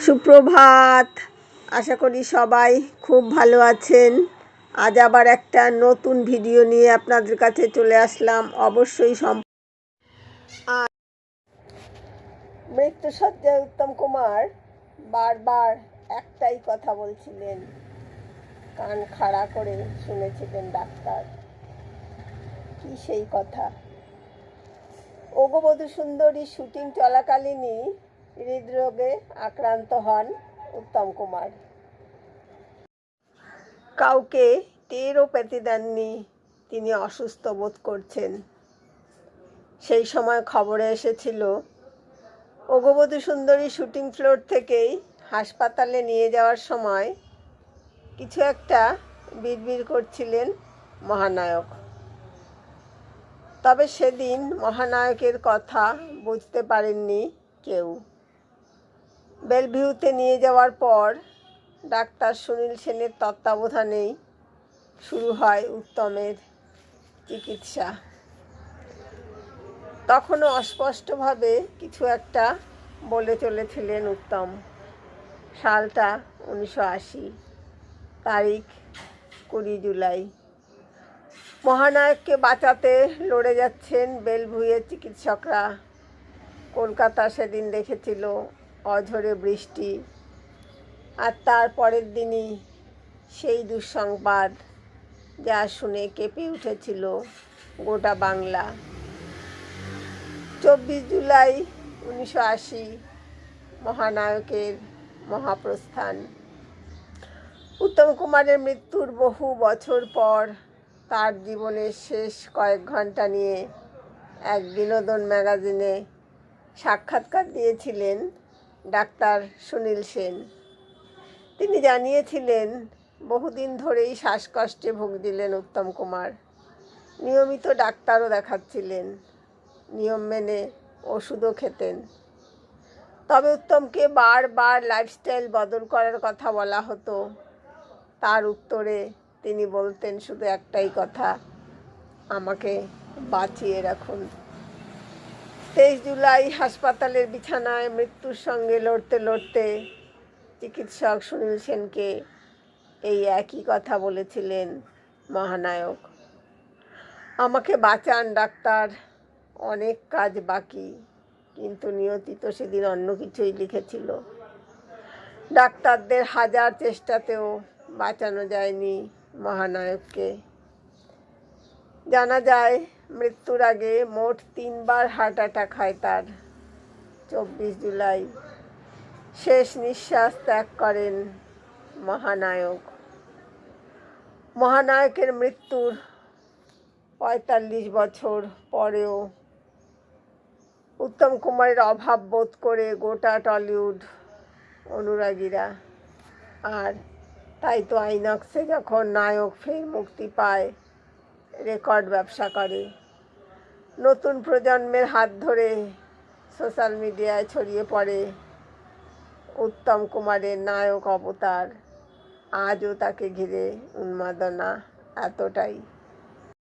সুপ্রভাত। আশা করি সবাই খুব ভালো আছেন। আজ আবার একটা নতুন ভিডিও নিয়ে আপনাদের কাছে চলে আসলাম। অবশ্যই সম মৃত্যুসজ্জায় উত্তম কুমার বারবার একটাই কথা বলছিলেন। কান খাড়া করে শুনেছিলেন ডাক্তার। কি সেই কথা? ওগবধূ সুন্দরী শুটিং চলাকালীনই হৃদরোগে আক্রান্ত হন উত্তম কুমার। কাউকে টেরও পেতে দেননি, তিনি অসুস্থ বোধ করছেন। সেই সময় খবরে এসেছিল ওগবধূ সুন্দরী শুটিং ফ্লোর থেকেই হাসপাতালে নিয়ে যাওয়ার সময় কিছু একটা বিড়বিড় করছিলেন মহানায়ক। তবে সেদিন মহানায়কের কথা বুঝতে পারেননি কেউ। বেলভিউতে নিয়ে যাওয়ার পর ডাক্তার সুনীল সেনের তত্ত্বাবধানেই শুরু হয় উত্তমের চিকিৎসা। তখনও অস্পষ্টভাবে কিছু একটা বলে চলেছিলেন উত্তম। সালটা উনিশশো আশি, তারিখ কুড়ি জুলাই। মহানায়ককে বাঁচাতে লড়ে যাচ্ছেন বেলভুইয়ের চিকিৎসকরা। কলকাতা সেদিন দেখেছিল অঝরে বৃষ্টি আর তার পরের দিনই সেই দুঃসংবাদ যা শুনে কেঁপে উঠেছিল গোটা বাংলা। চব্বিশ জুলাই উনিশশো আশি মহানায়কের মহাপ্রস্থান। উত্তম কুমারের মৃত্যুর বহু বছর পর তার জীবনের শেষ কয়েক ঘণ্টা নিয়ে এক বিনোদন ম্যাগাজিনে সাক্ষাৎকার দিয়েছিলেন ডাক্তার সুনীল সেন। তিনি জানিয়েছিলেন, বহুদিন ধরেই শ্বাসকষ্টে ভুগছিলেন উত্তম কুমার। নিয়মিত ডাক্তারও দেখাচ্ছিলেন, নিয়ম মেনে ওষুধও খেতেন। তবে উত্তমকে বারবার লাইফস্টাইল বদল করার কথা বলা হতো। তার উত্তরে তিনি বলতেন, শুধু একটাই কথা, আমাকে বাঁচিয়ে রাখুন। তেইশ জুলাই হাসপাতালের বিছানায় মৃত্যুর সঙ্গে লড়তে লড়তে চিকিৎসক সুনীল সেনকে এই একই কথা বলেছিলেন মহানায়ক। আমাকে বাঁচান, ডাক্তার, অনেক কাজ বাকি, কিন্তু নিয়তি তো সেদিন অন্য কিছুই লিখেছিল। ডাক্তারদের হাজার চেষ্টাতেও বাঁচানো যায়নি মহানায়ককে। জানা যায় মৃত্যুর আগে মোট তিনবার হার্ট অ্যাটাক হয় তার, চব্বিশ জুলাই। শেষ নিঃশ্বাস ত্যাগ করেন মহানায়ক। মহানায়কের মৃত্যুর পঁয়তাল্লিশ বছর পরেও উত্তম কুমারের অভাব বোধ করে গোটা টলিউড অনুরাগীরা। আর তাই তো আইনক্সে যখন নায়ক ফের মুক্তি পায়, রেকর্ড ব্যবসা করে। নতুন প্রজন্মের হাত ধরে সোশ্যাল মিডিয়ায় ছড়িয়ে পড়ে উত্তম কুমারের নায়ক অবতার। আজও তাকে ঘিরে উন্মাদনা এতটাই।